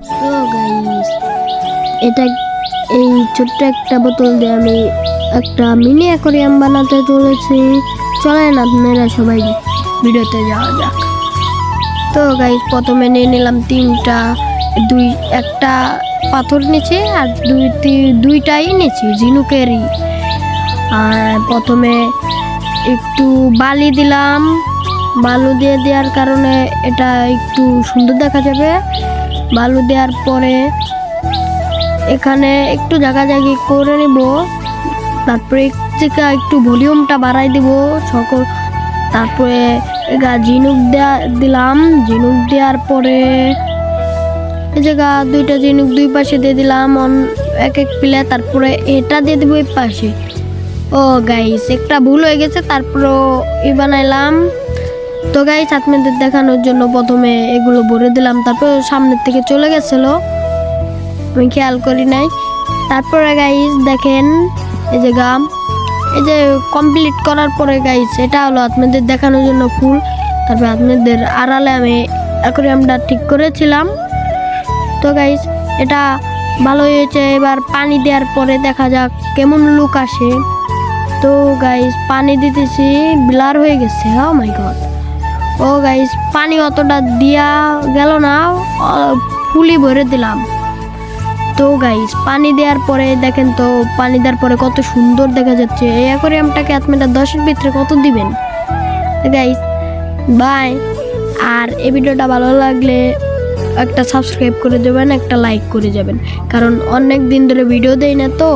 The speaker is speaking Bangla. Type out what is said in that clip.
তো গাইস এটা এই ছোট্ট একটা বোতল দিয়ে আমি একটা মিনি অ্যাকোরিয়াম বানাতে চলেছি। চলেন আপনারা সবাই ভিডিওতে যাওয়া যাক। তো গাইস প্রথমে নিয়ে নিলাম তিনটা, দুই, একটা পাথর নিচে আর দুই, তি- দুইটাই নিচে, ঝিনুকেরই। আর প্রথমে একটু বালি দিলাম। বালু দিয়ে দেওয়ার কারণে এটা একটু সুন্দর দেখা যাবে। বালু দেওয়ার পরে এখানে একটু জায়গাজাগি করে নেব। তারপরে থেকে একটু ভলিউমটা বাড়াই দিব। সকল তারপরে এগা ঝিনুক দেয়া দিলাম। ঝিনুক দেওয়ার পরে এই জায়গা দুইটা ঝিনুক দুই পাশে দিয়ে দিলাম। অন- এক এক পিলে তারপরে এটা দিয়ে দেবো এই পাশে। ও গাইস, একটা ভুল হয়ে গেছে। তারপরও ই বানাইলাম। তো গাইস আপনাদের দেখানোর জন্য প্রথমে এগুলো ভরে দিলাম। তারপর সামনের থেকে চলে গেছিল। আমি খেয়াল করি নাই। তারপরে গাইস দেখেন, এই যে গাম এই যে কমপ্লিট করার পরে গাইস এটা হলো আপনাদের দেখানোর জন্য ফুল। তারপর আপনাদের আড়ালে আমি অ্যাকোরিয়ামটা ঠিক করেছিলাম। তো গাইস এটা ভালো হয়েছে। এবার পানি দেওয়ার পরে দেখা যাক কেমন লুক আসে। তো গাইস পানি দিতেছি ব্লার হয়ে গেছে। হ্যাঁ মাই গড ও গাইস পানি অতটা দিয়া গেল না ফুলি ভরে দিলাম। তো গাইস পানি দেওয়ার পরে দেখেন তো, পানি দেওয়ার পরে কত সুন্দর দেখা যাচ্ছে। এই অ্যাকোরিয়ামটাকে আপনারা দশের ভিতরে কত দিবেন? গাইস বাই আর এই ভিডিওটা ভালো লাগলে একটা সাবস্ক্রাইব করে দেবেন, একটা লাইক করে যাবেন। কারণ অনেক দিন ধরে ভিডিও দেই না তো।